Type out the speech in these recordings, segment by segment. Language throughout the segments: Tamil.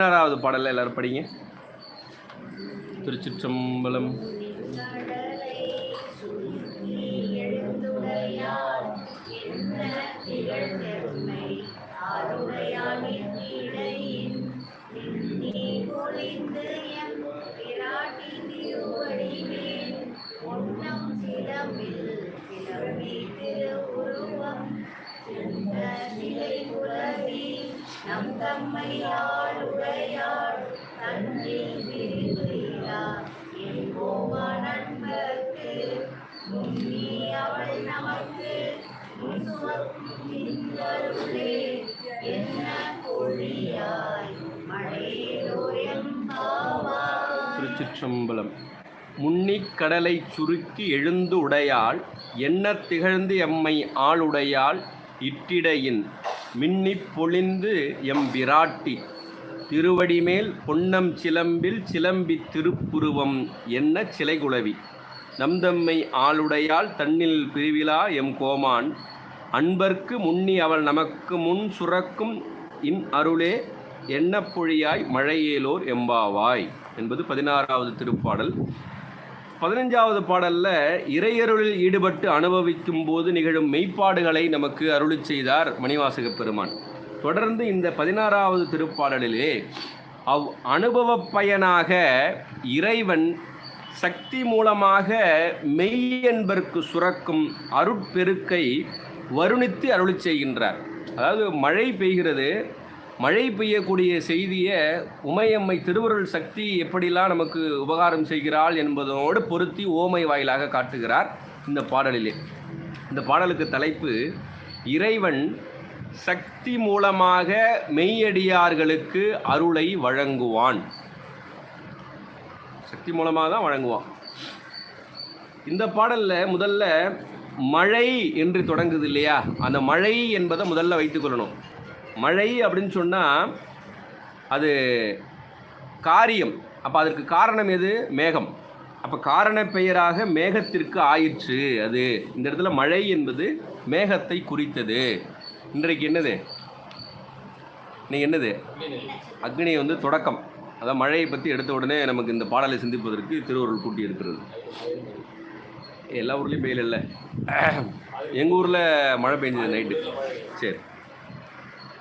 பதினாறாவது பாடல்ல எல்லாரும் படிங்க. திருச்சிற்றம்பலம். நம் தம்மையா திருச்சிற்றம்பலம் முன்னிக் கடலை சுருக்கி எழுந்து உடையாள் என்ன திகழ்ந்து எம்மை ஆளுடையாள் இட்டிடையின் மின்னிப் பொழிந்து எம் விராட்டி. திருவடிமேல் பொன்னம் சிலம்பில் சிலம்பி திருப்புருவம் என்ன சிலைகுலவி. நம்தம்மை ஆளுடையால் தன்னில் பிரிவிலா எம் கோமான். அன்பர்க்கு முன்னி அவள் நமக்கு முன் சுரக்கும் இன் அருளே என்ன பொழியாய் மழையேலோர் எம்பாவாய். என்பது பதினாறாவது திருப்பாடல். பதினஞ்சாவது பாடலில் இறையருளில் ஈடுபட்டு அனுபவிக்கும் போது நிகழும் மெய்ப்பாடுகளை நமக்கு அருளி செய்தார் மணிவாசக பெருமான். தொடர்ந்து இந்த பதினாறாவது திருப்பாடலிலே அவ் அனுபவ பயனாக இறைவன் சக்தி மூலமாக மெய் என்பர்க்கு சுரக்கும் அருட்பெருக்கை வருணித்து அருளி செய்கின்றார். அதாவது மழை பெய்கிறது மழை பெய்யக்கூடிய செய்தியை உமையம்மை திருவருள் சக்தி எப்படிலாம் நமக்கு உபகாரம் செய்கிறாள் என்பதோடு பொருத்தி ஓமை வாயிலாக காட்டுகிறார் இந்த பாடலிலே. இந்த பாடலுக்கு தலைப்பு இறைவன் சக்தி மூலமாக மெய்யடியார்களுக்கு அருளை வழங்குவான். சக்தி மூலமாக தான் வழங்குவான். இந்த பாடலில் முதல்ல மழை என்று தொடங்குது இல்லையா? அந்த மழை என்பதை முதல்ல வைத்துக்கொள்ளணும் மழை அப்படின்னு சொன்னால் அது காரியம். அப்போ அதற்கு காரணம் எது? மேகம். அப்போ காரண பெயராக மேகத்திற்கு ஆயிற்று அது. இந்த இடத்துல மழை என்பது மேகத்தை குறித்தது. இன்றைக்கு என்னது? இன்னைக்கு என்னது? அக்னி வந்து தொடக்கம். அதான் மழையை பற்றி எடுத்த உடனே நமக்கு இந்த பாடலை சிந்திப்பதற்கு திருவருள் கூட்டி இருக்கிறது எல்லா ஊர்லேயும் பெயில் இல்லை. எங்கள் ஊரில் மழை பெஞ்சது நைட்டு சரி.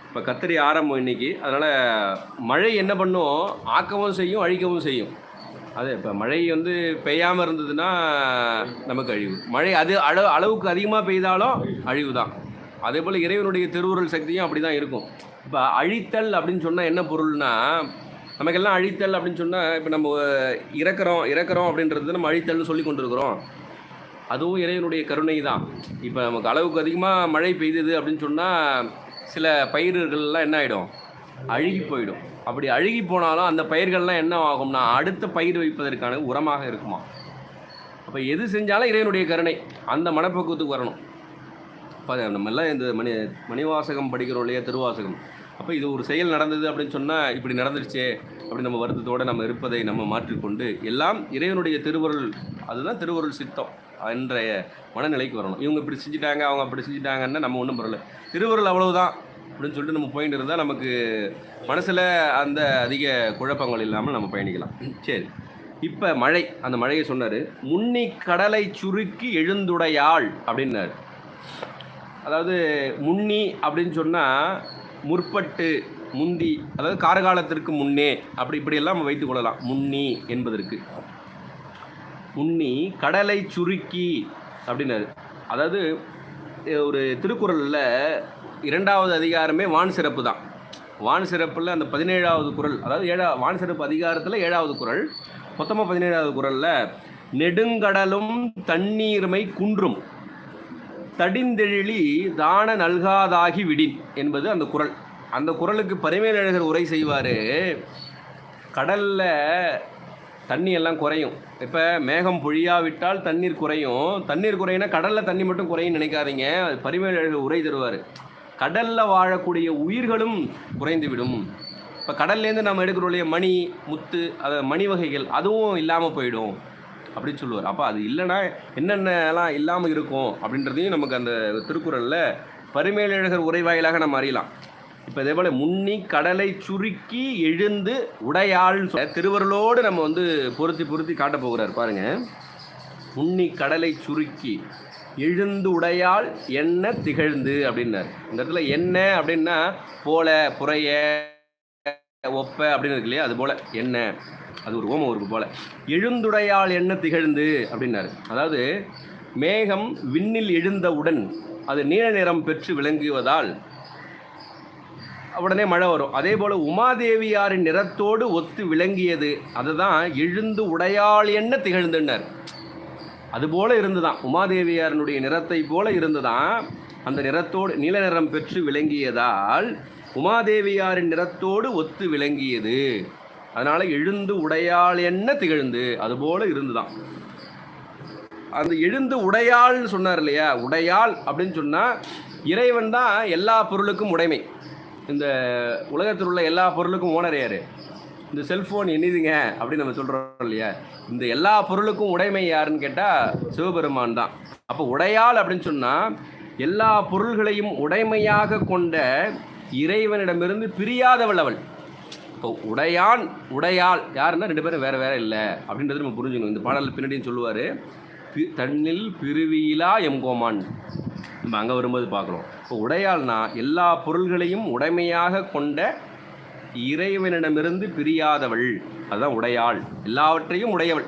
இப்போ கத்திரி ஆரம்பம் இன்னைக்கு. அதனால் மழை என்ன பண்ணும்? ஆக்கவும் செய்யும் அழிக்கவும் செய்யும். அது இப்போ மழை வந்து பெய்யாமல் இருந்ததுன்னா நமக்கு அழிவு. மழை அது அளவு அளவுக்கு அதிகமாக பெய்தாலும் அழிவு தான் அதே போல் இறைவனுடைய திருவுருள் சக்தியும் அப்படி தான் இருக்கும். இப்போ அழித்தல் அப்படின்னு சொன்னால் என்ன பொருள்னா நமக்கெல்லாம் அழித்தல் அப்படின்னு சொன்னால் இப்போ நம்ம இறக்குறோம் இறக்குறோம் அப்படின்றது நம்ம அழித்தல்னு சொல்லி கொண்டிருக்கிறோம். அதுவும் இறைவனுடைய கருணை தான் இப்போ நமக்கு அளவுக்கு அதிகமாக மழை பெய்தது அப்படின்னு சொன்னால் சில பயிர்கள்லாம் என்ன ஆகிடும் அழுகி போயிடும். அப்படி அழுகி போனாலும் அந்த பயிர்கள்லாம் என்ன ஆகும்னா அடுத்த பயிர் வைப்பதற்கான உரமாக இருக்குமா? அப்போ எது செஞ்சாலும் இறைவனுடைய கருணை. அந்த மனப்பக்குவத்துக்கு வரணும். இப்போ நம்ம எல்லாம் இந்த மணி மணிவாசகம் படிக்கிறோம் இல்லையா திருவாசகம். அப்போ இது ஒரு செயல் நடந்தது அப்படின்னு சொன்னால் இப்படி நடந்துருச்சே அப்படி நம்ம வருத்தத்தோடு நம்ம இருப்பதை நம்ம மாற்றிக்கொண்டு எல்லாம் இறைவனுடைய திருவருள் அதுதான் திருவருள் சித்தம். என்ற மனநிலைக்கு வரணும். இவங்க இப்படி செஞ்சுட்டாங்க அவங்க அப்படி செஞ்சுட்டாங்கன்னா நம்ம ஒன்றும் பரவாயில்ல திருவருள் அவ்வளவுதான் அப்படின்னு சொல்லிட்டு நம்ம போயிட்டு இருந்தால் நமக்கு மனசில் அந்த அதிக குழப்பங்கள் இல்லாமல் நம்ம பயணிக்கலாம். சரி. இப்போ மழை அந்த மழையை சொன்னார். முன்னி கடலை சுருக்கி எழுந்துடையாள் அப்படின்னாரு. அதாவது முன்னி அப்படின்னு சொன்னால் முற்பட்டு முந்தி அதாவது காரகாலத்திற்கு முன்னே அப்படி இப்படியெல்லாம் நம்ம வைத்துக் கொள்ளலாம். முன்னி என்பதற்கு. உண்ணி கடலை சுருக்கி அப்படின்னாரு. அதாவது ஒரு திருக்குறளில் இரண்டாவது அதிகாரமே வான் சிறப்பு தான். வான் சிறப்பில் அந்த பதினேழாவது குறள் அதாவது ஏழா வான் சிறப்பு அதிகாரத்தில் ஏழாவது குறள் மொத்தமாக பதினேழாவது குறளில் நெடுங்கடலும் தண்ணீர்மை குன்றும் தடிந்தெழிலி தான நல்காதாகி விடின் என்பது அந்த குறள் அந்த குரலுக்கு பரிமேலழகர் உரை செய்வார் கடலில் தண்ணி எல்லாம் குறையும். இப்போ மேகம் பொழியாவிட்டால் தண்ணீர் குறையும். தண்ணீர் குறையினா கடலில் தண்ணி மட்டும் குறையும் நினைக்காதீங்க. அது பரிமேலழகர் உரை தருவார். கடலில் வாழக்கூடிய உயிர்களும் குறைந்துவிடும். இப்போ கடல்லேருந்து நம்ம எடுக்கிறோம் இல்லையா? மணி முத்து அது மணி வகைகள் அதுவும் இல்லாமல் போயிடும். அப்படின்னு சொல்லுவார். அப்போ அது இல்லைன்னா என்னென்னலாம் இல்லாமல் இருக்கும் அப்படின்றதையும் நமக்கு அந்த திருக்குறளில் பரிமேலழகர் உரை வாயிலாக நம்ம அறியலாம். இப்போ இதே போல் முன்னி கடலை சுருக்கி எழுந்து உடையாள் திருவருளோடு நம்ம வந்து பொருத்தி பொருத்தி காட்ட போகிறார். பாருங்க. முன்னி கடலை சுருக்கி எழுந்து உடையாள் என்ன திகழ்ந்து அப்படின்னாரு. இந்த இடத்துல என்ன அப்படின்னா போல புறைய ஒப்ப அப்படின்னு இருக்கு இல்லையா? அது போல என்ன. அது ஒரு ஓம உறுப்பு போல. எழுந்துடையாள் என்ன திகழ்ந்து அப்படின்னாரு. அதாவது மேகம் விண்ணில் எழுந்தவுடன் அது நீல நிறம் பெற்று விளங்குவதால் உடனே மழை வரும். அதே போல் உமாதேவியாரின் நிறத்தோடு ஒத்து விளங்கியது. அதுதான் எழுந்து உடையாள் என்ன திகழ்ந்துன்னார் அதுபோல இருந்துதான். உமாதேவியாரனுடைய நிறத்தை போல இருந்துதான் அந்த நிறத்தோடு நீல நிறம் பெற்று விளங்கியதால் உமாதேவியாரின் நிறத்தோடு ஒத்து விளங்கியது. அதனால் எழுந்து உடையாள் என்ன திகழ்ந்து? அதுபோல இருந்துதான். அந்த எழுந்து உடையாள்னு சொன்னார் இல்லையா? உடையாள் அப்படின்னு சொன்னால் இறைவன் தான் எல்லா பொருளுக்கும் உடைமை. இந்த உலகத்தில் உள்ள எல்லா பொருளுக்கும் ஓனர் யார்? இந்த செல்ஃபோன் என்னதுங்க? அப்படின்னு நம்ம சொல்கிறோம் இல்லையா? இந்த எல்லா பொருளுக்கும் உடைமை யாருன்னு கேட்டால் சிவபெருமான் தான். அப்போ உடையாள் அப்படின்னு சொன்னால் எல்லா பொருள்களையும் உடைமையாக கொண்ட இறைவனிடமிருந்து பிரியாதவள் அவள். இப்போ உடையான் உடையாள் யாருன்னா ரெண்டு பேரும் வேறு வேற இல்லை அப்படின்றது நம்ம புரிஞ்சுக்கணும். இந்த பாடல் பின்னாடியும் சொல்லுவார் தண்ணில் தன்னில் பிரிவியிலா எம்கோமான் நம்ம அங்கே வரும்போது பார்க்குறோம். இப்போ உடையாள்னா எல்லா பொருள்களையும் உடைமையாக கொண்ட இறைவனிடமிருந்து பிரியாதவள். அதுதான் உடையாள். எல்லாவற்றையும் உடையவள்.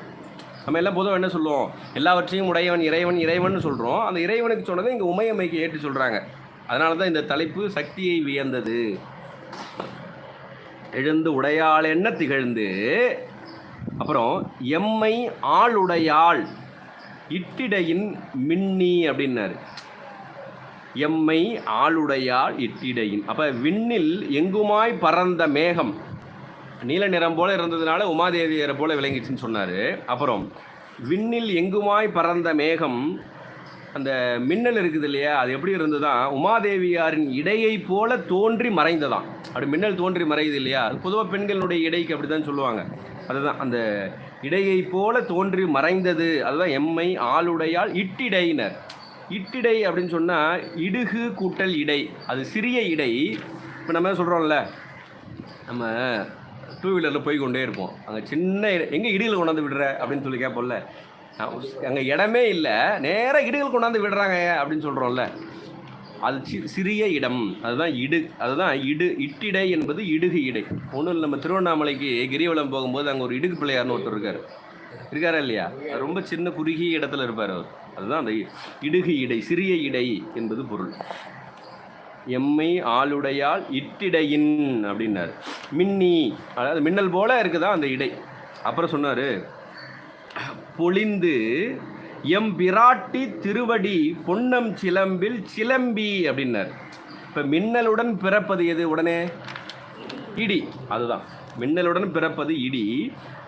நம்ம எல்லாம் பொதுவாக என்ன சொல்லுவோம்? எல்லாவற்றையும் உடையவன் இறைவன் இறைவன் சொல்கிறோம் அந்த இறைவனுக்கு சொன்னதை இங்கே உமையம்மைக்கு ஏற்று சொல்கிறாங்க அதனால தான் இந்த தலைப்பு சக்தியை வியந்தது. எழுந்து உடையாள் என்ன திகழ்ந்து? அப்புறம் எம்மை ஆளுடையாள் இட்டிடையின் மின்னி அப்படின்னாரு. எம்மை ஆளுடையாள் இட்டிடையின். அப்போ விண்ணில் எங்குமாய் பறந்த மேகம். நீல நிறம் போல இருந்ததுனால உமாதேவியரை போல விளங்கிச்சுன்னு சொன்னார். அப்புறம் விண்ணில் எங்குமாய் பறந்த மேகம் அந்த மின்னல் இருக்குது இல்லையா அது எப்படி இருந்ததுதான் உமாதேவியாரின் இடையை போல தோன்றி மறைந்ததான் அப்படி மின்னல் தோன்றி மறையுது இல்லையா அது பொதுவாக பெண்களுடைய இடைக்கு அப்படி தான் சொல்லுவாங்க. அதுதான் அந்த இடையை போல தோன்றி மறைந்தது. அதுதான் எம்மை ஆளுடையால் இட்டிடையினர். இட்டிடை அப்படின்னு சொன்னால் இடுகு கூட்டல் இடை. அது சிறிய இடை. இப்போ நம்ம சொல்கிறோம்ல நம்ம டூ வீலரில் போய் கொண்டே இருப்போம். அங்கே சின்ன எங்கே இடியில் கொண்டாந்து விடுற? அப்படின்னு சொல்லி கேட்போம்ல அங்கே இடமே இல்லை. நேராக இடுகள் கொண்டாந்து விடுறாங்க அப்படின்னு சொல்கிறோம்ல அது சி சிறிய இடம். அதுதான் இடு அதுதான் இடு இட்டிடை என்பது இடுகு இடை. ஒன்றும் இல்லை நம்ம திருவண்ணாமலைக்கு கிரிவலம் போகும்போது அங்கே ஒரு இடுகு பிள்ளையார்னு ஒருத்தர் இருக்கார். இருக்காரா இல்லையா? ரொம்ப சின்ன குறுகிய இடத்துல இருப்பார் அவர். அதுதான் அந்த இடுகு இடை சிறிய இடை என்பது பொருள். எம்மை ஆளுடையால் இட்டிடையின் அப்படின்னாரு. மின்னி அதாவது மின்னல் போல இருக்குதா அந்த இடை. அப்புறம் சொன்னார் பொழிந்து எம் பிராட்டி திருவடி பொன்னம் சிலம்பில் சிலம்பி அப்படின்னார். இப்போ மின்னலுடன் பிறப்பது எது உடனே? இடி அதுதான். மின்னலுடன் பிறப்பது இடி.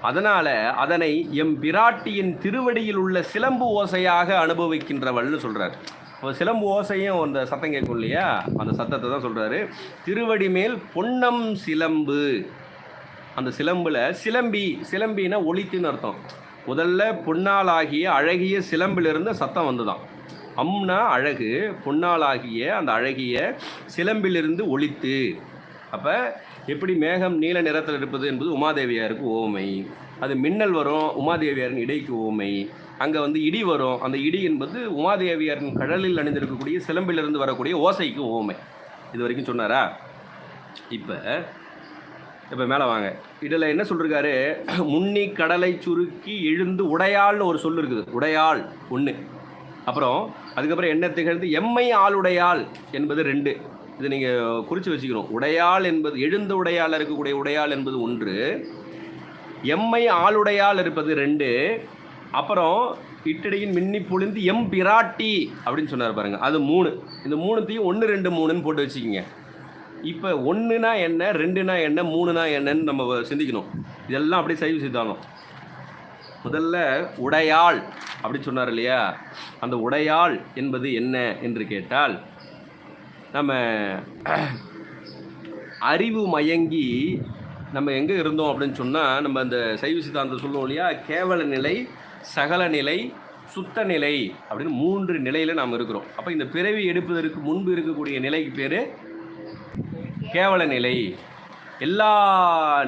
அதனால் அதனை எம் பிராட்டியின் திருவடியில் உள்ள சிலம்பு ஓசையாக அனுபவிக்கின்றவள்னு சொல்கிறார் இப்போ சிலம்பு ஓசையும் அந்த சத்தம் கேட்கும் இல்லையா? அந்த சத்தத்தை தான் சொல்கிறாரு திருவடி மேல் பொன்னம் சிலம்பு. அந்த சிலம்பில் சிலம்பி சிலம்பினா ஒழித்துன்னு அர்த்தம். முதல்ல பொன்னாலாகிய அழகிய சிலம்பிலிருந்து சத்தம் வந்துதான் அம்னா அழகு பொன்னாலாகிய அந்த அழகிய சிலம்பிலிருந்து ஒழித்து அப்போ எப்படி மேகம் நீல நிறத்தில் இருப்பது என்பது உமாதேவியாருக்கு ஓமை. அது மின்னல் வரும் உமாதேவியாரின் இடைக்கு ஓமை. அங்கே வந்து இடி வரும். அந்த இடி என்பது உமாதேவியாரின் கடலில் அணிந்திருக்கக்கூடிய சிலம்பிலிருந்து வரக்கூடிய ஓசைக்கு ஓமை. இது வரைக்கும் சொன்னாரா? இப்போ இப்போ மேலே வாங்க. இதில் என்ன சொல்லிருக்காரு? முன்னி கடலை சுருக்கி எழுந்து உடையாள்னு ஒரு சொல் இருக்குது. உடையாள் ஒன்று அப்புறம் அதுக்கப்புறம் என்ன திகழ்ந்து? எம்மை ஆளுடையாள் என்பது ரெண்டு. இது நீங்கள் குறித்து வச்சுக்கணும். உடையாள் என்பது எழுந்த உடையாள் இருக்கக்கூடிய உடையாள் என்பது ஒன்று. எம்மை ஆளுடையால் இருப்பது ரெண்டு. அப்புறம் இட்டடியின் மின்னி பொழிந்து எம் பிராட்டி அப்படின்னு சொன்னார் பாருங்க. அது மூணு. இந்த மூணுத்தையும் ஒன்று ரெண்டு மூணுன்னு போட்டு வச்சுக்கிங்க. இப்போ ஒன்றுனா என்ன ரெண்டுனா என்ன மூணுனா என்னன்னு நம்ம சிந்திக்கணும். இதெல்லாம் அப்படியே சைவ சித்தாந்தம் முதல்ல உடையாள் அப்படின்னு சொன்னார் இல்லையா? அந்த உடையாள் என்பது என்ன என்று கேட்டால் நம்ம அறிவு மயங்கி நம்ம எங்கே இருந்தோம் அப்படின்னு சொன்னால் நம்ம அந்த சைவ சித்தாந்தம் சொல்லுவோம் இல்லையா? கேவல நிலை சகல நிலை சுத்த நிலை அப்படின்னு மூன்று நிலையில் நாம் இருக்கிறோம். அப்போ இந்த பிறவி எடுப்பதற்கு முன்பு இருக்கக்கூடிய நிலைக்கு பேர் கேவல நிலை. எல்லா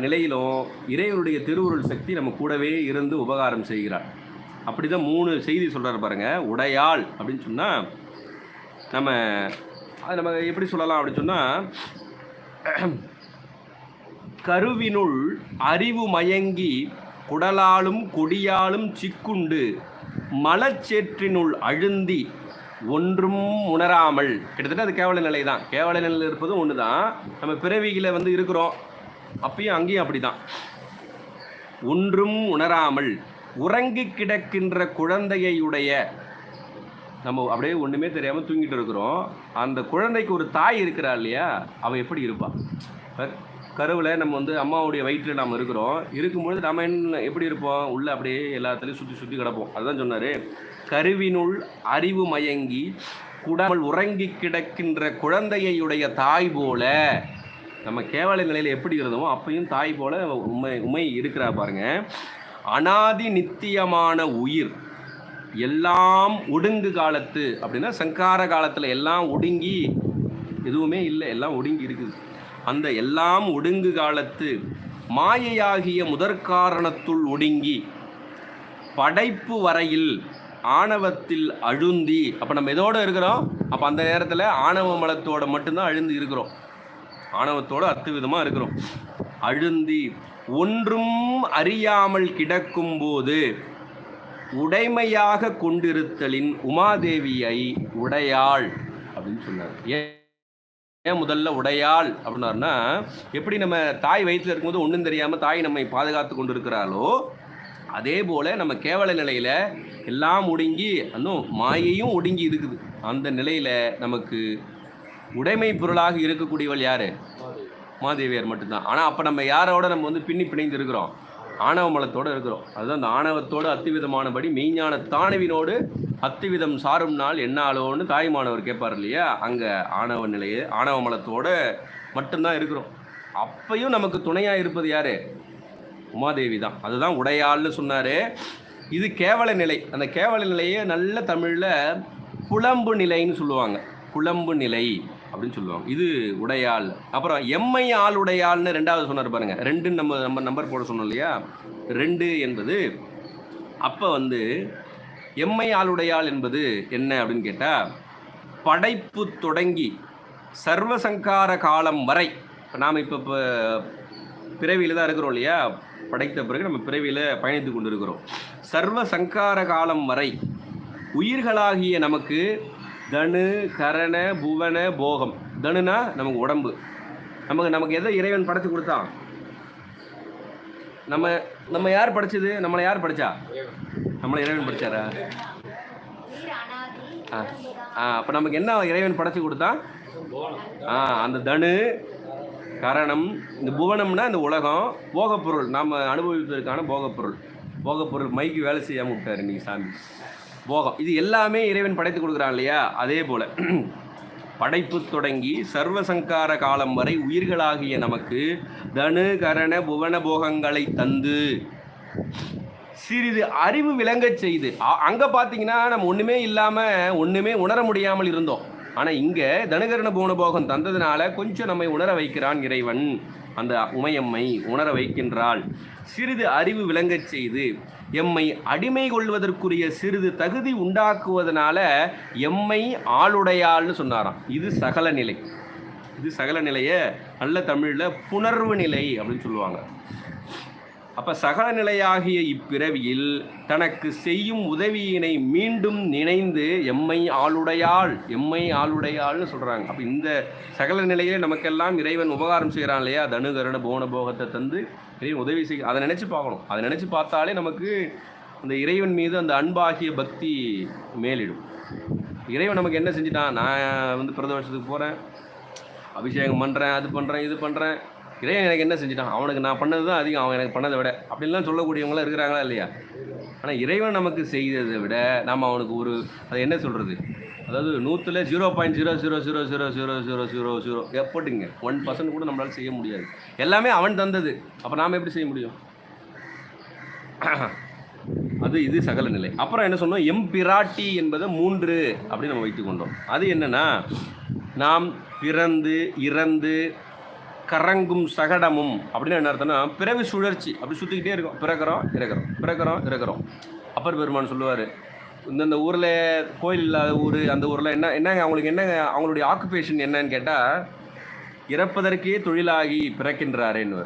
நிலையிலும் இறைவனுடைய திருவுருள் சக்தி நம்ம கூடவே இருந்து உபகாரம் செய்கிறார். அப்படி தான் மூணு செய்தி சொல்கிறார் பாருங்கள் உடையாள் அப்படின்னு சொன்னால் நம்ம அது நம்ம எப்படி சொல்லலாம் அப்படின்னு சொன்னால் கருவினுள் அறிவு மயங்கி குடலாலும் கொடியாலும் சிக்குண்டு மலச்சேற்றினுள் அழுந்தி ஒன்றும் உணராமல். கிட்டத்தட்ட அது கேவல நிலை தான். கேவல நிலையில் இருப்பதும் ஒன்று தான் நம்ம பிறவிகளை வந்து இருக்கிறோம். அப்பயும் அங்கேயும் அப்படி தான் ஒன்றும் உணராமல் உறங்கி கிடக்கின்ற குழந்தையுடைய நம்ம அப்படியே ஒன்றுமே தெரியாமல் தூங்கிட்டு இருக்கிறோம். அந்த குழந்தைக்கு ஒரு தாய் இருக்கிறா இல்லையா? அவள் எப்படி இருப்பாள் கருவில் நம்ம வந்து அம்மாவுடைய வயிற்றில் நாம் இருக்கிறோம். இருக்கும்பொழுது நம்ம என்ன எப்படி இருப்போம்? உள்ளே அப்படியே எல்லாத்துலேயும் சுற்றி சுற்றி கிடப்போம். அதுதான் சொன்னார். கருவினுள் அறிவு மயங்கி குடாமல் உறங்கி கிடக்கின்ற குழந்தையுடைய தாய் போல நம்ம கேவல நிலையில் எப்படி இருந்தோமோ அப்பையும் தாய் போல உண்மை உண்மை இருக்கிறா பாருங்க. அனாதி நித்தியமான உயிர். எல்லாம் ஒடுங்கு காலத்து அப்படின்னா சங்கார காலத்தில் எல்லாம் ஒடுங்கி எதுவுமே இல்லை எல்லாம் ஒடுங்கி இருக்குது. அந்த எல்லாம் ஒடுங்கு காலத்து மாயையாகிய முதற்காரணத்துள் ஒடுங்கி படைப்பு வரையில் ஆணவத்தில் அழுந்தி அப்போ நம்ம எதோடு இருக்கிறோம்? அப்போ அந்த நேரத்தில் ஆணவ மலத்தோடு மட்டும்தான் அழுந்தி இருக்கிறோம். ஆணவத்தோடு அத்துவிதமாக இருக்கிறோம். அழுந்தி ஒன்றும் அறியாமல் கிடக்கும்போது உடைமையாக கொண்டிருத்தலின் உமாதேவியை உடையாள் அப்படின்னு சொன்னார். ஏன் ஏன் முதல்ல உடையாள் அப்படின்னாருன்னா எப்படி நம்ம தாய் வயிற்றில் இருக்கும்போது ஒன்றும் தெரியாமல் தாய் நம்மை பாதுகாத்து கொண்டிருக்கிறாளோ அதே போல் நம்ம கேவல நிலையில் எல்லாம் ஒடுங்கி இன்னும் மாயையும் ஒடுங்கி இருக்குது. அந்த நிலையில் நமக்கு உடைமை பொருளாக இருக்கக்கூடியவள் யார்? மாதேவியார் மட்டும்தான். ஆனால் அப்போ நம்ம யாரோட நம்ம வந்து பின்னி பிணைந்து இருக்கிறோம் ஆணவ மலத்தோடு இருக்கிறோம். அதுதான் அந்த ஆணவத்தோடு அத்திவிதமானபடி மெய்ஞான தானவினோடு அத்திவிதம் சாரும் நாள் என்ன ஆளோன்னு தாய்மானவர் கேட்பார் இல்லையா? அங்கே ஆணவ நிலையை ஆணவ மலத்தோடு மட்டும்தான் இருக்கிறோம். அப்பையும் நமக்கு துணையாக இருப்பது யார்? உமாதேவி தான். அதுதான் உடையாள்னு சொன்னார். இது கேவல நிலை. அந்த கேவல நிலையை நல்ல தமிழில் புலம்பு நிலைன்னு சொல்லுவாங்க. புலம்பு நிலை. அப்படின்னு சொல்லுவாங்க. இது உடையாள். அப்புறம் எம்மை ஆள் உடையாள்னு ரெண்டாவது சொன்னார் பாருங்க. ரெண்டு நம்ம நம்ம நம்பர் போட சொன்னோம் இல்லையா? ரெண்டு என்பது அப்போ வந்து எம்மை ஆளுடையாள் என்பது என்ன அப்படின்னு கேட்டால் படைப்பு தொடங்கி சர்வசங்கார காலம் வரை இப்போ நாம் இப்போ இப்போ பிறவியில் தான் இருக்கிறோம் இல்லையா? படைத்த பிறகு நம்ம பிறவியில் பயணித்து கொண்டு இருக்கிறோம் சர்வ சங்கார காலம் வரை உயிர்களாகிய நமக்கு தனு கரண புவன போகம். தனுனா நமக்கு உடம்பு. நமக்கு நமக்கு எதை இறைவன் படைச்சு கொடுத்தான் நம்ம நம்ம யார் படிச்சது? நம்மளை யார் படிச்சா? நம்மளை இறைவன் படிச்சாரா? ஆ ஆ அப்போ நமக்கு என்ன இறைவன் படைச்சு கொடுத்தான் ஆ அந்த தனு கரணம் இந்த புவனம்னா இந்த உலகம் போகப்பொருள். நாம் அனுபவிப்பதற்கான போகப்பொருள். போகப்பொருள் மைக்கு வேலை செய்யாமல் விட்டார் இன்றைக்கி சாமி. போகம் இது எல்லாமே இறைவன் படைத்து கொடுக்குறான் இல்லையா? அதே போல் படைப்பு தொடங்கி சர்வசங்கார காலம் வரை உயிர்களாகிய நமக்கு தனு கரண புவன போகங்களை தந்து சிறிது அறிவு விளங்கச் செய்து அங்கே பார்த்தீங்கன்னா நம்ம ஒன்றுமே இல்லாமல் ஒன்றுமே உணர முடியாமல் இருந்தோம். ஆனால் இங்கே தனுகரண போகம் தந்ததுனால கொஞ்சம் நம்மை உணர வைக்கிறான் இறைவன். அந்த உமையம்மை உணர வைக்கின்றாள். சிறிது அறிவு விளங்கச் செய்து எம்மை அடிமை கொள்வதற்குரிய சிறிது தகுதி உண்டாக்குவதனால எம்மை ஆளுடையாள்னு சொன்னாராம். இது சகல நிலை. இது சகல நிலையை நல்ல தமிழில் புணர்வு நிலை அப்படின்னு சொல்லுவாங்க. அப்போ சகல நிலையாகிய இப்பிறவியில் தனக்கு செய்யும் உதவியினை மீண்டும் நினைந்து எம்மை ஆளுடையாள் எம்மை ஆளுடையாள்னு சொல்கிறாங்க அப்போ இந்த சகல நிலையிலே நமக்கெல்லாம் இறைவன் உபகாரம் செய்கிறான் இல்லையா? தனுகரண போன போகத்தை தந்து இறைவன் உதவி செய் அதை நினச்சி பார்க்கணும். அதை நினச்சி பார்த்தாலே நமக்கு அந்த இறைவன் மீது அந்த அன்பாகிய பக்தி மேலிடும். இறைவன் நமக்கு என்ன செஞ்சிட்டான்? நான் வந்து பிரதோஷத்துக்கு போகிறேன் அபிஷேகம் பண்ணுறேன் அது பண்ணுறேன் இது பண்ணுறேன் இறைவன் எனக்கு என்ன செஞ்சிட்டான்? அவனுக்கு நான் பண்ணது தான் அதிகம் அவன் எனக்கு பண்ணதை விட. அப்படின்லாம் சொல்லக்கூடியவங்களாம் இருக்கிறாங்களா இல்லையா? ஆனால் இறைவன் நமக்கு செய்ததை விட நாம் அவனுக்கு ஒரு அது என்ன சொல்கிறது அதாவது நூற்றில் zero point zero zero zero zero zero zero zero zero எப்படிங்க ஒன் பர்சன்ட் கூட நம்மளால் செய்ய முடியாது. எல்லாமே அவன் தந்தது. அப்போ நாம் எப்படி செய்ய முடியும்? அது இது சகல நிலை. அப்புறம் என்ன சொன்னோம்? எம்பிராட்டி என்பதை மூன்று அப்படின்னு நம்ம வைத்துக்கொண்டோம் அது என்னென்னா நாம் பிறந்து இறந்து கறங்கும் சகடமும் அப்படின்னு என்ன அர்த்தம்னா பிறவி சுழற்சி. அப்படி சுற்றிக்கிட்டே இருக்கும். பிறக்கிறோம் இறக்குறோம் பிறக்கிறோம் இறக்குறோம். அப்பர் பெருமான் சொல்லுவார் இந்தந்த ஊரில் கோயில் இல்லாத ஊர் அந்த ஊரில் என்ன என்னங்க அவங்களுக்கு என்னங்க அவங்களுடைய ஆக்குபேஷன் என்னன்னு கேட்டால் இறப்பதற்கே தொழிலாகி பிறக்கின்றாரேன்னு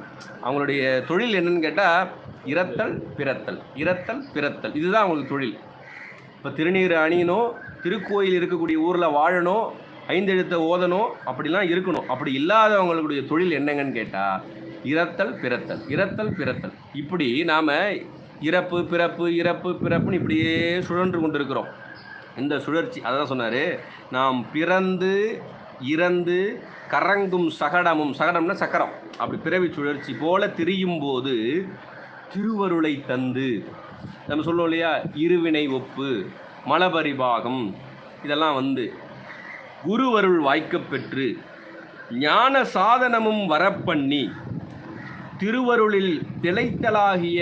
அவங்களுடைய தொழில் என்னன்னு கேட்டால் இறத்தல் பிறத்தல் இறத்தல் பிறத்தல். இதுதான் அவங்களுக்கு தொழில். இப்போ திருநீர் அணியணும் திருக்கோயில் இருக்கக்கூடிய ஊரில் வாழணும் ஐந்தெழுத்தை ஓதணும் அப்படிலாம் இருக்கணும். அப்படி இல்லாதவங்களுடைய தொழில் என்னங்கன்னு கேட்டால் இறத்தல் பிறத்தல் இறத்தல் பிறத்தல். இப்படி நாம் இறப்பு பிறப்பு இறப்பு பிறப்புன்னு இப்படியே சுழன்று கொண்டு இருக்கிறோம் இந்த சுழற்சி அதான் சொன்னார் நாம் பிறந்து இறந்து கறங்கும் சகடமும் சகடம்னா சக்கரம். அப்படி பிறவி சுழற்சி போல திரியும் போது திருவருளை தந்து நம்ம சொல்லுவோம் இல்லையா இருவினை ஒப்பு மலபரிபாகம் இதெல்லாம் வந்து குருவருள் வாய்க்கப் பெற்று ஞான சாதனமும் வரப்பண்ணி திருவருளில் திளைத்தலாகிய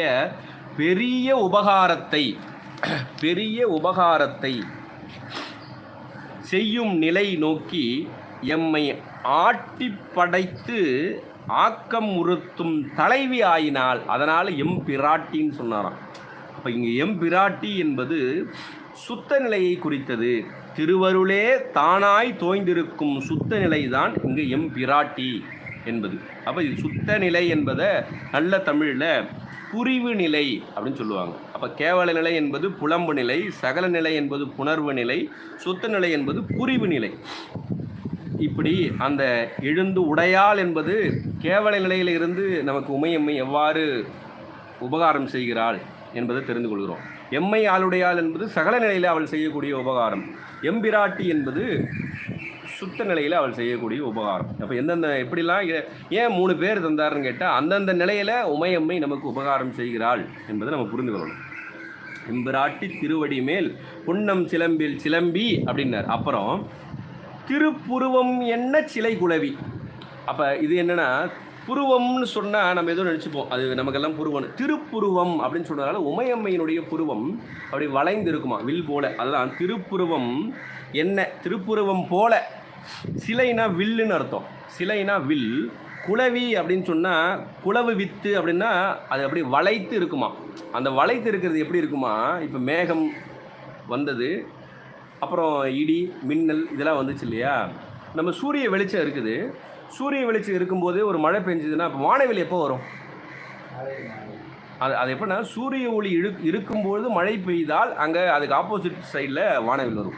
பெரிய உபகாரத்தை பெரிய உபகாரத்தை செய்யும் நிலை நோக்கி எம்மை ஆட்டி படைத்து ஆக்கம் உறுத்தும் தலைவி ஆயினால் அதனால் எம் பிராட்டின்னு சொன்னாராம். அப்போ இங்கே எம் பிராட்டி என்பது சுத்த நிலையை குறித்தது. திருவருளே தானாய் தோய்ந்திருக்கும் சுத்த நிலைதான் இங்கு எம் பிராட்டி என்பது. அப்போ இது சுத்த நிலை என்பதை நல்ல தமிழில் புரிவு நிலை அப்படின்னு சொல்லுவாங்க. அப்போ கேவல நிலை என்பது புலம்பு நிலை சகல நிலை என்பது புணர்வு நிலை சுத்த நிலை என்பது புரிவு நிலை. இப்படி அந்த எழுந்து உடையாள் என்பது கேவல நிலையிலிருந்து நமக்கு உமையம்மை எவ்வாறு உபகாரம் செய்கிறாள் என்பதை தெரிந்து கொள்கிறோம். எம்மை ஆளுடையாள் என்பது சகல நிலையில் அவள் செய்யக்கூடிய உபகாரம். எம்பிராட்டி என்பது சுத்த நிலையில் அவள் செய்யக்கூடிய உபகாரம். அப்போ எந்தெந்த எப்படிலாம் ஏன் மூணு பேர் தந்தாருன்னு கேட்டால் அந்தந்த நிலையில் உமையம்மை நமக்கு உபகாரம் செய்கிறாள் என்பதை நம்ம புரிந்து கொள்ளணும். எம்பிராட்டி திருவடி மேல் புன்னம் சிலம்பில் சிலம்பி அப்படின்னார். அப்புறம் திருப்புருவம் என்ன சிலை குலவி அப்போ இது என்னென்னா புருவம்னு சொன்னால் நம்ம ஏதோ நினச்சிப்போம். அது நமக்கெல்லாம் புருவம். திருப்புருவம் அப்படின்னு சொன்னதால உமையம்மையினுடைய புருவம் அப்படி வளைந்து இருக்குமா வில் போல. அதுதான் திருப்புருவம் என்ன? திருப்புருவம் போல. சிலைனா வில்லுன்னு அர்த்தம். சிலைனா வில். குளவி அப்படின்னு சொன்னால் குளவு வித்து அப்படின்னா அது அப்படி வளைத்து இருக்குமா? அந்த வளைத்து இருக்கிறது எப்படி இருக்குமா? இப்போ மேகம் வந்தது. அப்புறம் இடி மின்னல் இதெல்லாம் வந்துச்சு இல்லையா? நம்ம சூரிய வெளிச்சம் இருக்குது. சூரிய வெளிச்சம் இருக்கும்போது ஒரு மழை பெஞ்சதுன்னா இப்போ வானவில் எப்போ வரும்? அது அது எப்படின்னா சூரிய ஒளி இழு இருக்கும்பொழுது மழை பெய்தால் அங்கே அதுக்கு ஆப்போசிட் சைடில் வானவில் வரும்.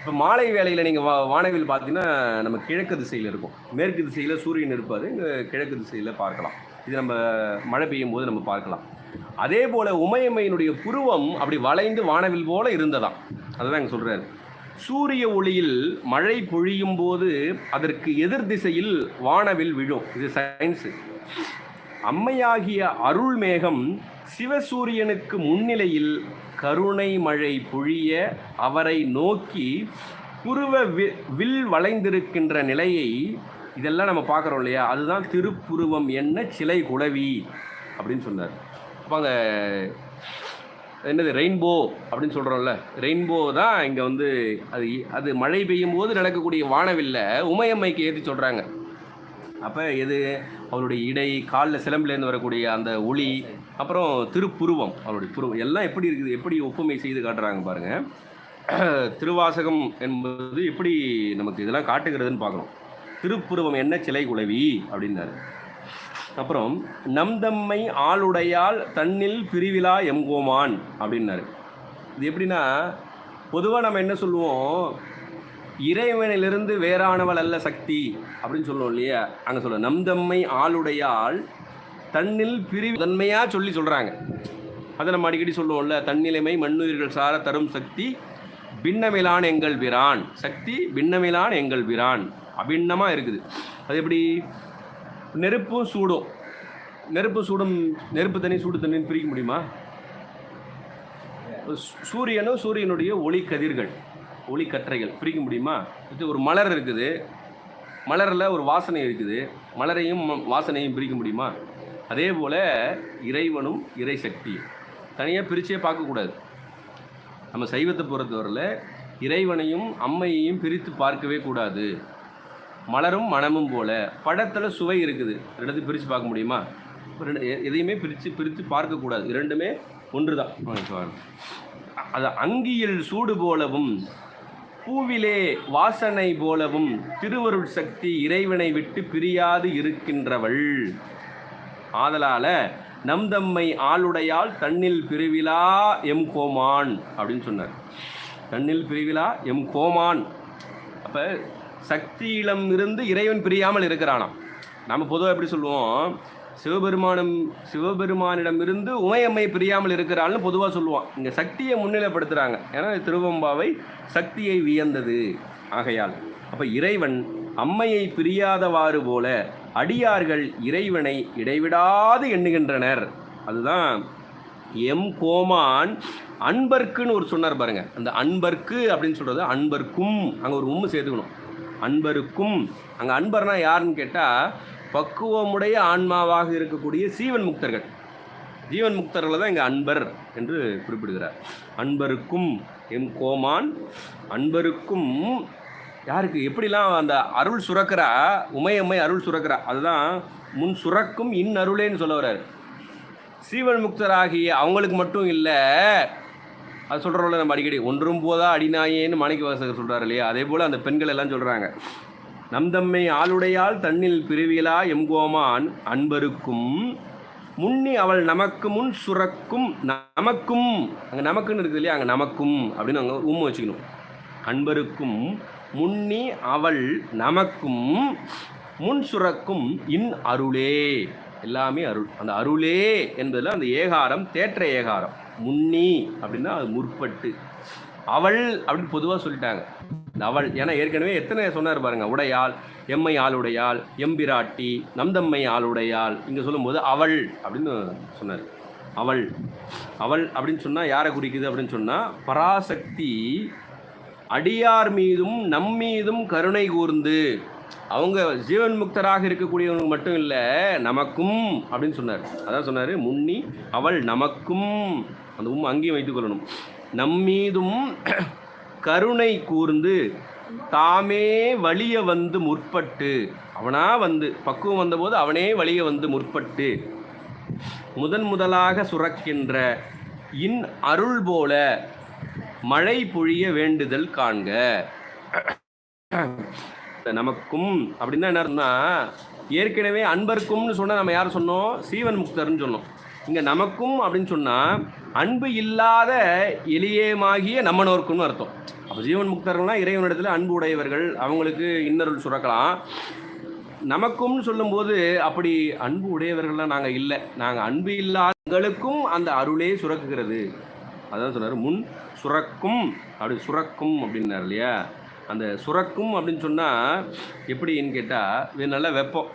இப்போ மாலை வேலையில் நீங்கள் வா வானவில் பார்த்தீங்கன்னா நம்ம கிழக்கு திசையில் இருக்கும். மேற்கு திசையில் சூரியன் இருப்பார் இங்கே கிழக்கு திசையில் பார்க்கலாம். இது நம்ம மழை பெய்யும் போது நம்ம பார்க்கலாம். அதே போல் உமையம்மையினுடைய புருவம் அப்படி வளைந்து வானவில் போல இருந்ததாம். அதுதான் இங்கே சொல்கிறாரு சூரிய ஒளியில் மழை பொழியும் போது அதற்கு எதிர் திசையில் வானவில் விழும். இது சயின்ஸு அம்மையாகிய அருள் மேகம் சிவசூரியனுக்கு முன்னிலையில் கருணை மழை பொழிய அவரை நோக்கி புருவ வி- வில் வளைந்திருக்கின்ற நிலையை இதெல்லாம் நம்ம பார்க்குறோம் இல்லையா? அதுதான் திருப்புருவம் என்ன? சிலை குளவி அப்படின்னு சொன்னார். அப்போ அங்கே என்னது ரெயின்போ அப்படின்னு சொல்கிறோம்ல ரெயின்போ தான் இங்கே வந்து அது அது மழை பெய்யும் போது நடக்கக்கூடிய வானவில்ல உமையம்மைக்கு ஏற்றி சொல்கிறாங்க அப்போ எது? அவருடைய இடை காலில் சிலம்பிலேருந்து வரக்கூடிய அந்த ஒளி அப்புறம் திருப்புருவம் அவருடைய புருவம். எல்லாம் எப்படி இருக்குது எப்படி ஒப்புமை செய்து காட்டுறாங்க பாருங்கள் திருவாசகம் என்பது எப்படி நமக்கு இதெல்லாம் காட்டுகிறதுன்னு பார்க்குறோம் திருப்புருவம் என்ன சிலை குலவி? அப்படின்னாரு. அப்புறம் நம்தம்மை ஆளுடையால் தன்னில் பிரிவிலா எங்கோமான் அப்படின்னாரு. இது எப்படின்னா பொதுவாக நம்ம என்ன சொல்லுவோம்? இறைவனிலிருந்து வேறானவள் அல்ல சக்தி அப்படின்னு சொல்லுவோம் இல்லையா? அங்கே சொல்ல நம்தம்மை ஆளுடையால் தன்னில் பிரிவு தன்மையாக சொல்லி சொல்கிறாங்க அதை நம்ம அடிக்கடி சொல்லுவோம்ல தன்னிலைமை மண்ணுயிர்கள் சார தரும் சக்தி பின்னமிலான் எங்கள் பிரான். சக்தி பின்னமிலான் எங்கள் பிரான். அபிண்ணமாக இருக்குது. அது எப்படி? நெருப்பும் சூடும். நெருப்பு சூடும் நெருப்பு தண்ணி சூடு தண்ணின்னு பிரிக்க முடியுமா? சூரியனும் சூரியனுடைய ஒளி கதிர்கள் ஒளி கற்றைகள். பிரிக்க முடியுமா? இது ஒரு மலர் இருக்குது. மலரில் ஒரு வாசனை இருக்குது. மலரையும் வாசனையும் பிரிக்க முடியுமா? அதே போல் இறைவனும் இறை சக்தியும் தனியாக பிரித்தே பார்க்கக்கூடாது நம்ம சைவத்தை பொறுத்தவரையில் இறைவனையும் அம்மையையும் பிரித்து பார்க்கவே கூடாது. மலரும் மனமும் போல. பழத்தில் சுவை இருக்குது. ரெண்டுத்தையும் பிரித்து பார்க்க முடியுமா? ரெண்டு எ- எதையுமே பிரித்து பிரித்து பார்க்கக்கூடாது. இரண்டுமே ஒன்று தான் அது அங்கியில் சூடு போலவும் பூவிலே வாசனை போலவும் திருவருள் சக்தி இறைவனை விட்டு பிரியாது இருக்கின்றவள். ஆதலால நம்தம்மை ஆளுடையால் தன்னில் பிரிவிலா எம் கோமான் அப்படின்னு சொன்னார். தன்னில் பிரிவிலா எம் கோமான். அப்போ சக்தியிடம் இருந்து இறைவன் பிரியாமல் இருக்கிறானாம். நம்ம பொதுவாக எப்படி சொல்லுவோம்? சிவபெருமானம் சிவபெருமானிடமிருந்து உமையம்மை பிரியாமல் இருக்கிறாள்னு பொதுவாக சொல்லுவோம் இங்கே சக்தியை முன்னிலைப்படுத்துகிறாங்க ஏன்னா திருவம்பாவை சக்தியை வியந்தது. ஆகையால் அப்போ இறைவன் அம்மையை பிரியாதவாறு போல அடியார்கள் இறைவனை இடைவிடாது எண்ணுகின்றனர். அதுதான் எம் கோமான் அன்பர்க்குன்னு ஒரு சொன்னார் பாருங்க. அந்த அன்பர்க்கு அப்படின்னு சொல்கிறது அன்பர்க்கும். அங்கே ஒரு உம்மு சேர்த்துக்கணும். அன்பருக்கும் அங்கே அன்பர்னா யாருன்னு கேட்டால் பக்குவமுடைய ஆன்மாவாக இருக்கக்கூடிய சீவன் முக்தர்கள். ஜீவன் முக்தர்களை தான் இங்கே அன்பர் என்று குறிப்பிடுகிறார். அன்பருக்கும் எம் கோமான் அன்பருக்கும் யாருக்கு எப்படிலாம் அந்த அருள் சுரக்கிறா உமையம்மை அருள் சுரக்கிறா அதுதான் முன் சுரக்கும் இன் அருளேன்னு சொல்ல வர்றாரு. சீவன் முக்தராகிய அவங்களுக்கு மட்டும் இல்லை அது சொல்கிறோம்ல நம்ம அடிக்கடி ஒன்றும் போதா அடிநாயேன்னு மாணிக்க வாசகர் சொல்கிறார் இல்லையா? அதே போல் அந்த பெண்கள் எல்லாம் சொல்கிறாங்க நம் தம்மை ஆளுடையால் தன்னில் பிரிவிலா எம்கோமான் அன்பருக்கும் முன்னி அவள் நமக்கு முன் சுரக்கும் நமக்கும் அங்கே நமக்குன்னு இருக்குது இல்லையா? அங்கே நமக்கும் அப்படின்னு அங்கே உம்மை வச்சுக்கணும். அன்பருக்கும் முன்னி அவள் நமக்கும் முன் சுரக்கும் இன் அருளே. எல்லாமே அருள். அந்த அருளே என்பதில் அந்த ஏகாரம் தேற்ற ஏகாரம். முன்னி அப்படின்னா அது முற்பட்டு. அவள் அப்படின்னு பொதுவாக சொல்லிட்டாங்க. இந்த அவள் ஏன்னா ஏற்கனவே எத்தனை சொன்னார் பாருங்க உடையாள் எம்மை ஆளுடையாள் எம்பிராட்டி நம்தம்மை ஆளுடையாள் இங்கே சொல்லும்போது அவள் அப்படின்னு சொன்னார். அவள் அவள் அப்படின்னு சொன்னால் யாரை குறிக்குது அப்படின்னு சொன்னால் பராசக்தி அடியார் மீதும் நம் மீதும் கருணை கூர்ந்து. அவங்க ஜீவன் முக்தராக இருக்கக்கூடியவங்க மட்டும் இல்லை நமக்கும் அப்படின்னு சொன்னார். அதான் சொன்னார் முன்னி அவள் நமக்கும். அந்த உம்மை அங்கேயும் வைத்துக்கொள்ளணும் நம்மீதும் கருணை கூர்ந்து தாமே வழிய வந்து முற்பட்டு அவனா வந்து பக்குவம் வந்தபோது அவனே வழிய வந்து முற்பட்டு முதன் முதலாக சுரக்கின்ற இன் அருள் போல மழை பொழிய வேண்டுதல் காண்க. நமக்கும் அப்படின்னா என்ன ஏற்கனவே அன்பர்க்கும்னு சொன்னால் நம்ம யார் சொன்னோம்? சீவன் முக்தர்னு சொன்னோம். இங்கே நமக்கும் அப்படின்னு சொன்னால் அன்பு இல்லாத எளியமாகிய நம்மனோர்க்கும்னு அர்த்தம். அப்போ ஜீவன் முக்தர்கள்லாம் இறைவனிடத்தில் அன்பு உடையவர்கள் அவங்களுக்கு இன்னருள் சுரக்கலாம். நமக்கும்னு சொல்லும்போது அப்படி அன்பு உடையவர்கள்லாம் நாங்கள் இல்லை. நாங்கள் அன்பு இல்லாதவங்களுக்கும் அந்த அருளே சுரக்குகிறது. அதான் சொன்னார் முன் சுரக்கும். அப்படி சுரக்கும் அப்படின்னார் இல்லையா? அந்த சுரக்கும் அப்படின்னு சொன்னால் எப்படின்னு கேட்டால் இது நல்ல வெப்பம்.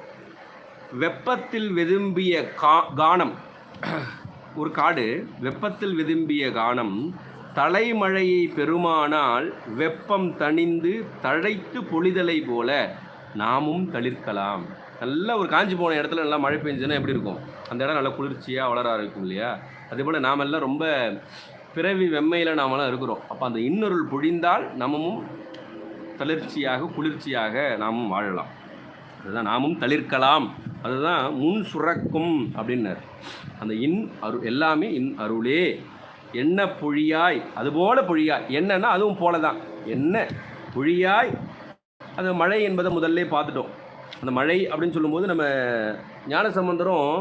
வெப்பத்தில் வெதும்பிய கா கானம். ஒரு காடு வெப்பத்தில் விதும்பிய கானம் தலைமழையை பெருமானால் வெப்பம் தணிந்து தழைத்து பொழிதலை போல நாமும் தளிர்க்கலாம். நல்ல ஒரு காஞ்சி போன இடத்துல நல்லா மழை பெஞ்சுன்னா எப்படி இருக்கும்? அந்த இடம் நல்லா குளிர்ச்சியாக வளர ஆரம்பிக்கும் இல்லையா? அதே போல் நாமெல்லாம் ரொம்ப பிறவி வெம்மையில் நாமெல்லாம் இருக்கிறோம். அப்போ அந்த இன்னொருள் பொழிந்தால் நாமும் தளர்ச்சியாக குளிர்ச்சியாக நாமும் வாழலாம். அதுதான் நாமும் தளிர்க்கலாம். அதுதான் முன் சுரக்கும் அப்படின்னார். அந்த இன் அரு எல்லாமே இன் அருளே. என்ன பொழியாய் அதுபோல பொழியாய். என்னன்னா அதுவும் போல தான் என்ன பொழியாய் அது மழை என்பதை முதல்ல பார்த்துட்டோம். அந்த மழை அப்படின்னு சொல்லும்போது நம்ம ஞானசம்பந்தரும்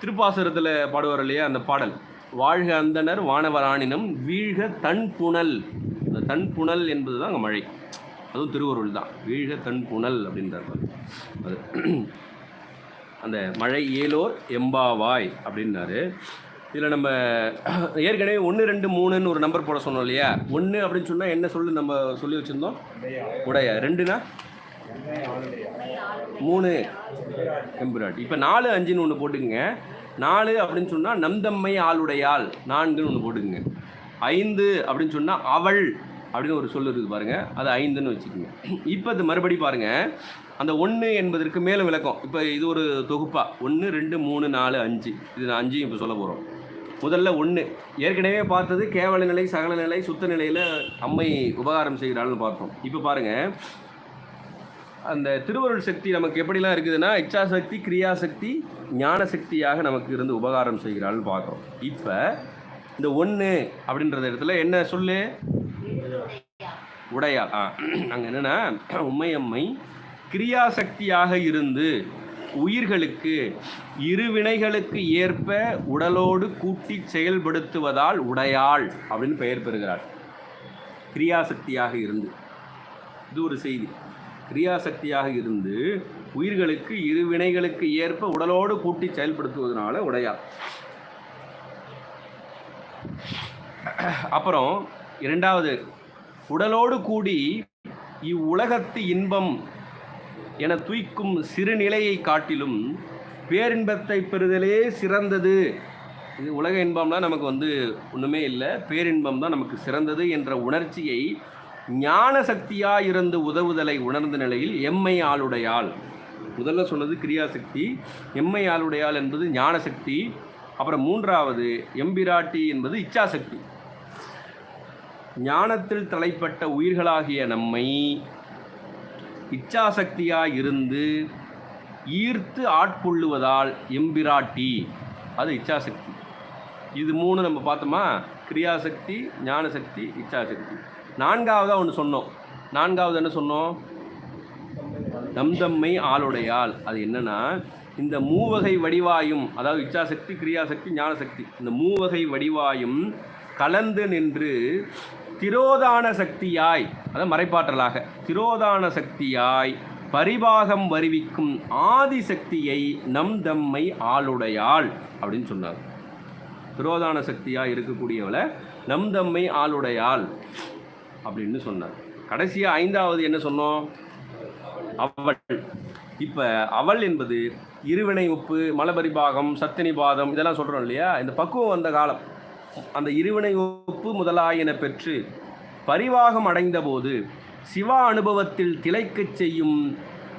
திருப்பாசுரத்தில் பாடுவார் இல்லையா அந்த பாடல். வாழ்க அந்தனர் வானவராணினம் வீழ்க தன் புனல் அந்த தன் புனல் என்பது தான் அங்கே மழை. அதுவும் திருவருள் தான். வீழ்க தன் புனல் அப்படின்றார் அது அந்த மழை ஏலோர் எம்பாவாய் அப்படின்னாரு. இதில் நம்ம ஏற்கனவே ஒன்று ரெண்டு மூணுன்னு ஒரு நம்பர் போட சொன்னோம் இல்லையா? ஒன்று அப்படின்னு சொன்னால் என்ன சொல்லு நம்ம சொல்லி வச்சுருந்தோம்? உடைய. ரெண்டுனா? மூணு. எம்பிராட்டி. இப்போ நாலு அஞ்சுன்னு ஒன்று போட்டுக்குங்க. நாலு அப்படின்னு சொன்னால் நம்தம்மை ஆளுடையாள். நான்குன்னு ஒன்று போட்டுக்குங்க. ஐந்து அப்படின்னு சொன்னால் அவள். அப்படின்னு ஒரு சொல் இருக்குது பாருங்கள் அது ஐந்துன்னு வச்சுக்கோங்க. இப்போ அது மறுபடி பாருங்கள் அந்த ஒன்று என்பதற்கு மேலும் விளக்கம். இப்போ இது ஒரு தொகுப்பாக ஒன்று ரெண்டு மூணு நாலு அஞ்சு. இது நான் அஞ்சையும் இப்போ சொல்ல போகிறோம் முதல்ல ஒன்று ஏற்கனவே பார்த்தது கேவல நிலை சகல நிலை சுத்த நிலையில் அம்மை உபகாரம் செய்கிறாள்னு பார்த்தோம். இப்போ பாருங்கள் அந்த திருவருள் சக்தி நமக்கு எப்படிலாம் இருக்குதுன்னா இச்சாசக்தி கிரியாசக்தி ஞான சக்தியாக நமக்கு இருந்து உபகாரம் செய்கிறாள்னு பார்க்குறோம் இப்போ இந்த ஒன்று அப்படின்றத இடத்துல என்ன சொல்லு? உடையாள். ஆ அங்கே என்னென்னா உண்மையம்மை கிரியாசக்தியாக இருந்து உயிர்களுக்கு இருவினைகளுக்கு ஏற்ப உடலோடு கூட்டி செயல்படுத்துவதால் உடையாள் அப்படின்னு பெயர் பெறுகிறாள். கிரியாசக்தியாக இருந்து. இது ஒரு செய்தி. கிரியாசக்தியாக இருந்து உயிர்களுக்கு இரு வினைகளுக்கு ஏற்ப உடலோடு கூட்டி செயல்படுத்துவதனால உடையாள். அப்புறம் இரண்டாவது உடலோடு கூடி இவ்வுலகத்து இன்பம் என தூய்க்கும் சிறுநிலையை காட்டிலும் பேரின்பத்தை பெறுதலே சிறந்தது. இது உலக இன்பம்னா நமக்கு வந்து ஒன்றுமே இல்லை. பேரின்பம் தான் நமக்கு சிறந்தது என்ற உணர்ச்சியை ஞான சக்தியாக இருந்து உதவுதலை உணர்ந்த நிலையில் எம்மை ஆளுடையாள். முதல்ல சொன்னது கிரியாசக்தி. எம்மை ஆளுடையாள் என்பது ஞானசக்தி. அப்புறம் மூன்றாவது எம்பிராட்டி என்பது இச்சாசக்தி. ஞானத்தில் தலைப்பட்ட உயிர்களாகிய நம்மை இச்சாசக்தியாக இருந்து ஈர்த்து ஆட்கொள்ளுவதால் எம்பிராட்டி. அது இச்சாசக்தி. இது மூணு நம்ம பார்த்தோமா? கிரியாசக்தி ஞானசக்தி இச்சாசக்தி. நான்காவதாக ஒன்று சொன்னோம். நான்காவது என்ன சொன்னோம்? நம் தம்மை ஆளுடையால். அது என்னென்னா இந்த மூவகை வடிவாயும் அதாவது இச்சாசக்தி கிரியாசக்தி ஞானசக்தி இந்த மூவகை வடிவாயும் கலந்து நின்று திரோதான சக்தியாய் அதாவது மறைப்பாற்றலாக திரோதான சக்தியாய் பரிபாகம் வருவிக்கும் ஆதி சக்தியை நம் தம்மை ஆளுடையாள் அப்படின்னு சொன்னார். திரோதான சக்தியாக இருக்கக்கூடியவளை நம் தம்மை ஆளுடையாள் அப்படின்னு சொன்னார். கடைசியாக ஐந்தாவது என்ன சொன்னோம்? அவள். இப்போ அவள் என்பது இருவினை உப்பு மலபரிபாகம் சத்தினிபாதம் இதெல்லாம் சொல்கிறோம் இல்லையா? இந்த பக்குவம் வந்த காலம். அந்த இருவினை ஒப்பு முதலாயன பெற்று பரிவாகம் அடைந்தபோது சிவா அனுபவத்தில் திளைக்கச் செய்யும்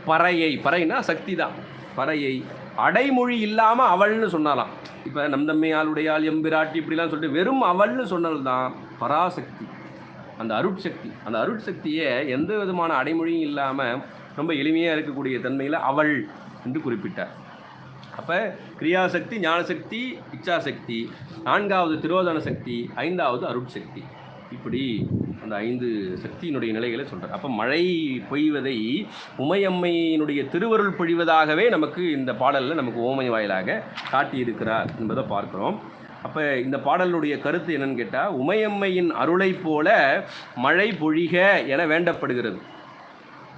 பறையை பறைனா சக்தி தான் பறையை அடைமொழி இல்லாமல் அவள்னு சொன்னாலாம். இப்போ நம்தம்மையாளுடையாள் எம்பிராட்டி இப்படிலாம் சொல்லிட்டு வெறும் அவள்னு சொன்னது தான் பராசக்தி. அந்த அருட்சக்தி அந்த அருட்சக்தியை எந்த விதமான அடைமொழியும் இல்லாமல் ரொம்ப எளிமையாக இருக்கக்கூடிய தன்மையில் அவள் என்று குறிப்பிட்டார். அப்போ கிரியாசக்தி ஞானசக்தி இச்சாசக்தி நான்காவது திரோதன சக்தி ஐந்தாவது அருட்சக்தி இப்படி அந்த ஐந்து சக்தியினுடைய நிலைகளை சொல்கிறார் அப்போ மழை பொய்வதை உமையம்மையினுடைய திருவருள் பொழிவதாகவே நமக்கு இந்த பாடலில் நமக்கு ஓமை வாயிலாக காட்டியிருக்கிறார் என்பதை பார்க்குறோம். அப்போ இந்த பாடலுடைய கருத்து என்னன்னு கேட்டால் உமையம்மையின் அருளைப் போல மழை பொழிக என வேண்டப்படுகிறது.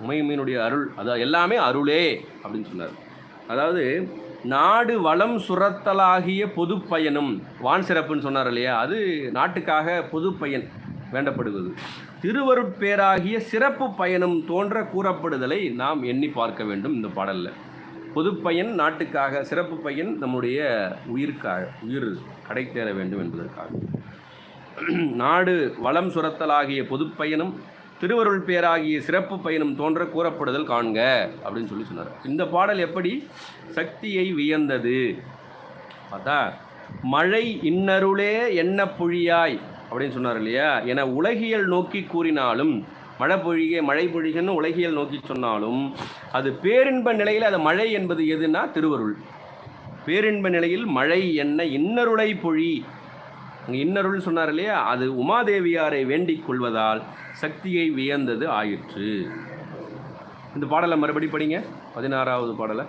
உமையம்மையினுடைய அருள் அது எல்லாமே அருளே அப்படின்னு சொன்னார். அதாவது நாடு வளம் சுரத்தலாகிய பொதுப்பயனும். வான் சிறப்புன்னு சொன்னார் இல்லையா? அது நாட்டுக்காக பொதுப்பயன் வேண்டப்படுவது. திருவருட்பேராகிய சிறப்பு பயனும் தோன்ற கூறப்படுதலை நாம் எண்ணி பார்க்க வேண்டும் இந்த பாடலில். பொதுப்பயன் நாட்டுக்காக சிறப்பு பயன் நம்முடைய உயிர்க்காக உயிர் கடை தேர வேண்டும் என்பதற்காக. நாடு வளம் சுரத்தலாகிய பொதுப்பயனும் திருவருள் பேராகிய சிறப்பு பயணம் தோன்ற கூறப்படுதல் காண்க அப்படின்னு சொல்லி சொன்னார். இந்த பாடல் எப்படி? சக்தியை வியந்தது. பார்த்தா மழை இன்னருளே என்ன பொழியாய் அப்படின்னு சொன்னார் இல்லையா? என உலகியல் நோக்கி கூறினாலும் மழை பொழிக மழை பொழிகன்னு உலகியல் நோக்கி சொன்னாலும் அது பேரின்ப நிலையில் அது மழை என்பது எதுனா திருவருள். பேரின்ப நிலையில் மழை என்ன இன்னருளை பொழி. அங்கே இன்னருள் சொன்னார் இல்லையா? அது உமாதேவியாரை வேண்டிக் கொள்வதால் சக்தியை வியந்தது ஆயிற்று. இந்த பாடலை மறுபடி படிங்க. பதினாறாவது பாடலை.